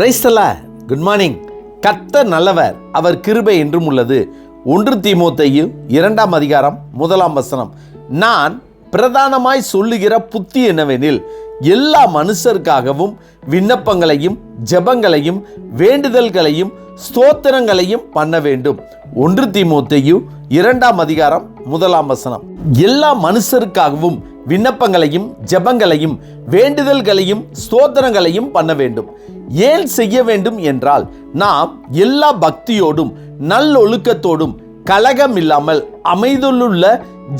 பிரைஸ்தலா good morning கத்த நல்லவர். அவர் கிருபை என்றும் உள்ளது. ஒன்று தீமோத்தையும் இரண்டாம் அதிகாரம் முதலாம் வசனம். நான் பிரதானமாய் சொல்லுகிற புத்தி என்னவெனில் எல்லா மனுஷருக்காகவும் விண்ணப்பங்களையும் ஜெபங்களையும் வேண்டுதல்களையும் ஸ்தோத்திரங்களையும் பண்ண வேண்டும். ஒன்று தீமோத்தையும் இரண்டாம் அதிகாரம் முதலாம் வசனம். எல்லா மனுஷருக்காகவும் விண்ணப்பங்களையும் ஜெபங்களையும் வேண்டுதல்களையும் ஸ்தோத்திரங்களையும் பண்ண வேண்டும். ஏன் செய்ய வேண்டும் என்றால் நாம் எல்லா பக்தியோடும் நல்லொழுக்கத்தோடும் கலகம் இல்லாமல் அமைதலுள்ள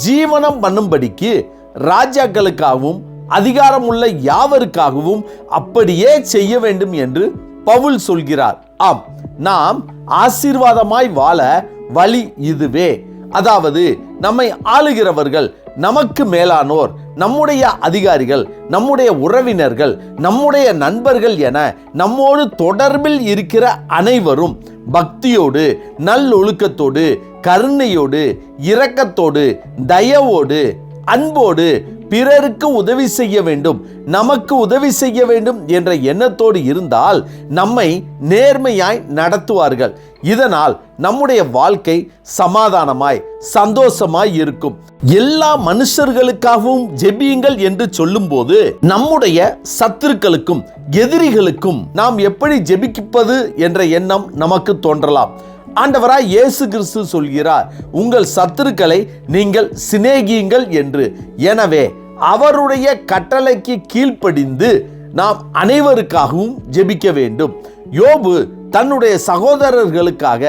ஜீவனம் பண்ணும்படிக்கு ராஜாக்களுக்காகவும் அதிகாரமுள்ள யாவருக்காகவும் அப்படியே செய்ய வேண்டும் என்று பவுல் சொல்கிறார். ஆம் நாம் ஆசீர்வாதமாய் வாழ வழி இதுவே. அதாவது நம்மை ஆளுகிறவர்கள் நமக்கு மேலானோர் நம்முடைய அதிகாரிகள் நம்முடைய உறவினர்கள் நம்முடைய நண்பர்கள் என நம்மோடு தொடர்பில் இருக்கிற அனைவரும் பக்தியோடு நல்லொழுக்கத்தோடு கருணையோடு இரக்கத்தோடு தயவோடு அன்போடு பிறருக்கு உதவி செய்ய வேண்டும் நமக்கு உதவி செய்ய வேண்டும் என்ற எண்ணத்தோடு இருந்தால் நம்மை நேர்மையாய் நடத்துவார்கள். இதனால் நம்முடைய வாழ்க்கை சமாதானமாய் சந்தோஷமாய் இருக்கும். எல்லா மனுஷர்களுக்காகவும் ஜெபியுங்கள் என்று சொல்லும்போது நம்முடைய சத்துருக்களுக்கும் எதிரிகளுக்கும் நாம் எப்படி ஜெபிப்பது என்ற எண்ணம் நமக்கு தோன்றலாம். ஆண்டவராய் இயேசு கிறிஸ்து சொல்கிறார் உங்கள் சத்துருக்களை நீங்கள் சிநேகியுங்கள் என்று. எனவே அவருடைய கட்டளைக்கு கீழ்ப்படிந்து நாம் அனைவருக்காகவும் ஜெபிக்க வேண்டும். யோபு தன்னுடைய சகோதரர்களுக்காக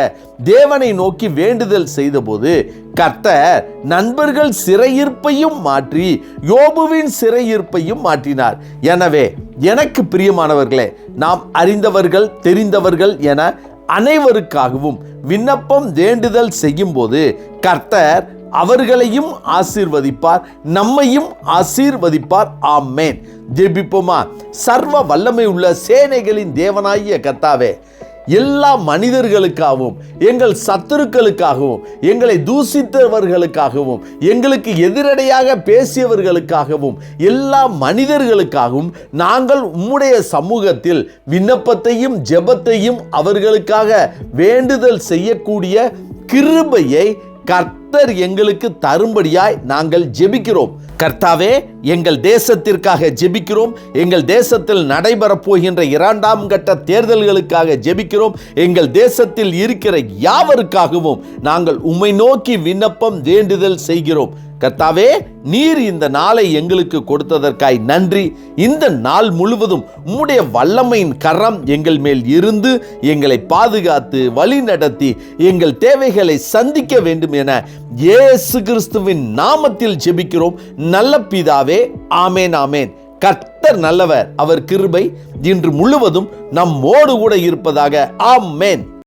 தேவனை நோக்கி வேண்டுதல் செய்தபோது கர்த்தர் நண்பர்கள் சிறையிருப்பையும் மாற்றி யோபுவின் சிறையிருப்பையும் மாற்றினார். எனவே எனக்கு பிரியமானவர்களே நாம் அறிந்தவர்கள் தெரிந்தவர்கள் என அனைவருக்காகவும் விண்ணப்பம் வேண்டுதல் செய்யும்போது கர்த்தர் அவர்களையும் ஆசீர்வதிப்பார் நம்மையும் ஆசீர்வதிப்பார். ஆமேன். ஜெபிப்போமா? சர்வ வல்லமை உள்ள சேனைகளின் தேவனாகிய கர்த்தாவே எல்லா மனிதர்களுக்காகவும் எங்கள் சத்துருக்களுக்காகவும் எங்களை தூசித்தவர்களுக்காகவும் எங்களுக்கு எதிரடையாக பேசியவர்களுக்காகவும் எல்லா மனிதர்களுக்காகவும் நாங்கள் உம்முடைய சமூகத்தில் விண்ணப்பத்தையும் ஜெபத்தையும் அவர்களுக்காக வேண்டுதல் செய்யக்கூடிய கிருபையை கர்த்தர் எங்களுக்கு தரும்படியாய் நாங்கள் ஜெபிக்கிறோம். கர்த்தாவே எங்கள் தேசத்திற்காக ஜெபிக்கிறோம். எங்கள் தேசத்தில் நடைபெறப் போகின்ற இரண்டாம் கட்ட தேர்தல்களுக்காக ஜெபிக்கிறோம். எங்கள் தேசத்தில் இருக்கிற யாவருக்காகவும் நாங்கள் உம்மை நோக்கி விண்ணப்பம் வேண்டுதல் செய்கிறோம். கர்த்தாவே நீர் இந்த நாளை எங்களுக்கு கொடுத்ததற்காய் நன்றி. இந்த நாள் முழுவதும் உம்முடைய வல்லமையின் கரம் எங்கள் மேல் இருந்து எங்களை பாதுகாத்து வழி நடத்தி எங்கள் தேவைகளை சந்திக்க வேண்டும் என இயேசு கிறிஸ்துவின் நாமத்தில் ஜெபிக்கிறோம். நல்ல பிதாவே ஆமேன் ஆமேன். கர்த்தர் நல்லவர் அவர் கிருபை இன்று முழுவதும் நம்மோடு கூட இருப்பதாக ஆமேன்.